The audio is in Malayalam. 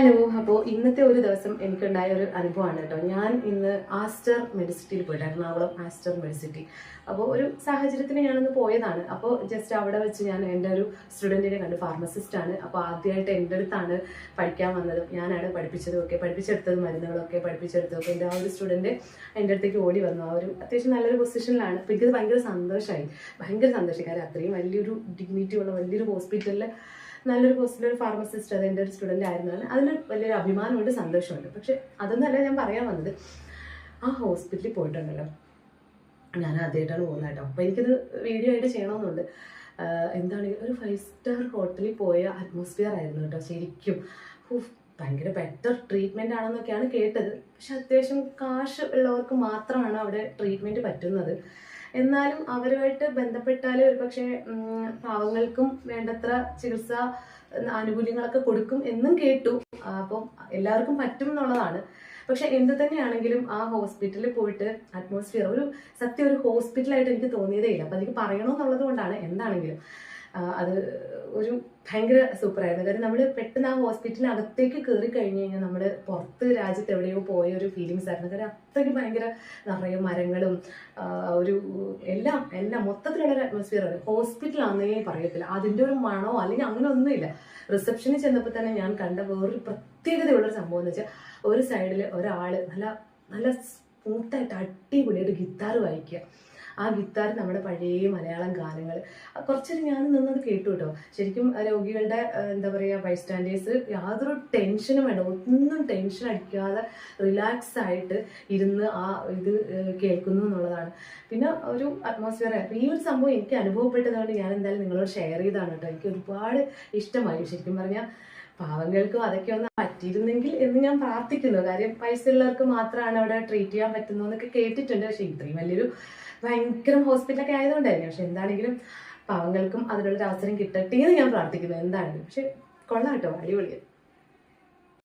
ഹലോ അപ്പോൾ ഇന്നത്തെ ഒരു ദിവസം എനിക്കുണ്ടായ ഒരു അനുഭവമാണ് കേട്ടോ. ഞാൻ ഇന്ന് ആസ്റ്റർ മെഡിസിറ്റിയിൽ പോയിട്ട് എറണാകുളം ആസ്റ്റർ മെഡിസിറ്റി. അപ്പോൾ ഒരു സാഹചര്യത്തിന് ഞാനൊന്ന് പോയതാണ്. അപ്പോൾ ജസ്റ്റ് അവിടെ വെച്ച് ഞാൻ എന്റെ ഒരു സ്റ്റുഡന്റിനെ കണ്ട് ഫാർമസിസ്റ്റാണ് അപ്പോൾ ആദ്യമായിട്ട് എന്റെ അടുത്താണ് പഠിക്കാൻ വന്നതും ഞാനാണ് പഠിപ്പിച്ചതും ഒക്കെ പഠിപ്പിച്ചെടുത്തത് മരുന്നുകളൊക്കെ പഠിപ്പിച്ചെടുത്തതൊക്കെ എന്റെ ആ ഒരു സ്റ്റുഡന്റ് എന്റെ അടുത്തേക്ക് ഓടി വന്നു. ആ ഒരു അത്യാവശ്യം നല്ലൊരു പൊസിഷനിലാണ്. അപ്പോൾ എനിക്കത് ഭയങ്കര സന്തോഷമായി ഭയങ്കര സന്തോഷം കാര്യം അത്രയും വലിയൊരു ഡിഗ്നിറ്റി ഉള്ള വലിയൊരു ഹോസ്പിറ്റലിൽ നല്ലൊരു പോസ്റ്റിൽ ഒരു ഫാർമസിസ്റ്റ് അത് എന്റെ ഒരു സ്റ്റുഡന്റ് ആയിരുന്നാണ് അതിന് വലിയൊരു അഭിമാനമുണ്ട് സന്തോഷമുണ്ട്. പക്ഷെ അതൊന്നല്ല ഞാൻ പറയാൻ വന്നത്. ആ ഹോസ്പിറ്റലിൽ പോയിട്ടുണ്ടല്ലോ. ഞാൻ ആദ്യമായിട്ടാണ് പോകുന്നത് കേട്ടോ. അപ്പോൾ എനിക്കത് വീഡിയോ ആയിട്ട് ചെയ്യണമെന്നുണ്ട്. എന്താണ് ഒരു ഫൈവ് സ്റ്റാർ ഹോട്ടലിൽ പോയ അറ്റ്മോസ്ഫിയർ ആയിരുന്നു കേട്ടോ ശരിക്കും. ഭയങ്കര ബെറ്റർ ട്രീറ്റ്മെന്റ് ആണെന്നൊക്കെയാണ് കേട്ടത്. പക്ഷെ അത്യാവശ്യം കാശ് ഉള്ളവർക്ക് മാത്രമാണ് അവിടെ ട്രീറ്റ്മെന്റ് പറ്റുന്നത്. എന്നാലും അവരുമായിട്ട് ബന്ധപ്പെട്ടാൽ ഒരുപക്ഷെ പാവങ്ങൾക്കും വേണ്ടത്ര ചികിത്സ ആനുകൂല്യങ്ങളൊക്കെ കൊടുക്കും എന്നും കേട്ടു. അപ്പം എല്ലാവർക്കും പറ്റും എന്നുള്ളതാണ് പക്ഷെ എന്ത് തന്നെയാണെങ്കിലും ആ ഹോസ്പിറ്റലിൽ പോയിട്ട് അറ്റ്മോസ്ഫിയർ ഒരു സത്യം ഒരു ഹോസ്പിറ്റലായിട്ട് എനിക്ക് തോന്നിയതേ ഇല്ല അപ്പം എനിക്ക് പറയണമെന്നുള്ളത് കൊണ്ടാണ് എന്താണെങ്കിലും. അത് ഒരു ഭയങ്കര സൂപ്പറായിരുന്നു. കാര്യം നമ്മൾ പെട്ടെന്ന് ആ ഹോസ്പിറ്റലിനകത്തേക്ക് കയറി കഴിഞ്ഞ് കഴിഞ്ഞാൽ നമ്മൾ പുറത്ത് രാജ്യത്ത് എവിടെയോ പോയ ഒരു ഫീലിങ്സ് ആയിരുന്നു. കാര്യം അത്രയ്ക്ക് ഭയങ്കര നിറയെ മരങ്ങളും ഒരു എല്ലാം എല്ലാം മൊത്തത്തിലുള്ള ഒരു അറ്റ്മോസ്ഫിയർ ആണ്. ഹോസ്പിറ്റലാണെന്നേ പറയത്തില്ല. അതിന്റെ ഒരു മണോ അല്ലെങ്കിൽ അങ്ങനെ ഒന്നുമില്ല. റിസപ്ഷനിൽ ചെന്നപ്പോൾ തന്നെ ഞാൻ കണ്ട വേറൊരു പ്രത്യേകതയുള്ളൊരു സംഭവം എന്ന് വെച്ചാൽ ഒരു സൈഡിൽ ഒരാൾ നല്ല നല്ല സ്മൂത്തായിട്ട് അടിപൊളിയായിട്ട് ഗിത്താർ വായിക്കുക. ആ ഗിത്താർ നമ്മുടെ പഴയ മലയാളം ഗാനങ്ങൾ കുറച്ചൊരു ഞാൻ നിന്നത് കേട്ടു കേട്ടോ. ശരിക്കും രോഗികളുടെ എന്താ പറയുക ബൈസ്റ്റാൻഡേഴ്സ് യാതൊരു ടെൻഷനും വേണ്ട ഒന്നും ടെൻഷൻ അടിക്കാതെ റിലാക്സ് ആയിട്ട് ഇരുന്ന് ആ ഇത് കേൾക്കുന്നു എന്നുള്ളതാണ്. പിന്നെ ഒരു അറ്റ്മോസ്ഫിയർ ഈ ഒരു സംഭവം എനിക്ക് അനുഭവപ്പെട്ടതുകൊണ്ട് ഞാൻ എന്തായാലും നിങ്ങളോട് ഷെയർ ചെയ്താണ് കേട്ടോ. എനിക്ക് ഒരുപാട് ഇഷ്ടമായി. ശരിക്കും പറഞ്ഞാൽ പാവങ്ങൾക്കും അതൊക്കെ ഒന്ന് പറ്റിയിരുന്നെങ്കിൽ എന്ന് ഞാൻ പ്രാർത്ഥിക്കുന്നു. കാര്യം പൈസ ഉള്ളവർക്ക് മാത്രമാണ് അവിടെ ട്രീറ്റ് ചെയ്യാൻ പറ്റുന്നതെന്നൊക്കെ കേട്ടിട്ടുണ്ട്. പക്ഷെ ഇത്രയും വലിയൊരു ഭയങ്കര ഹോസ്പിറ്റലൊക്കെ ആയതുകൊണ്ടായിരുന്നു പക്ഷെ എന്താണെങ്കിലും പാവങ്ങൾക്കും അതിനുള്ളൊരു അവസരം കിട്ടട്ടെ എന്ന് ഞാൻ പ്രാർത്ഥിക്കുന്നു. എന്താണെങ്കിലും. പക്ഷെ കൊള്ളാം കേട്ടോ അടിപൊളിയാണ്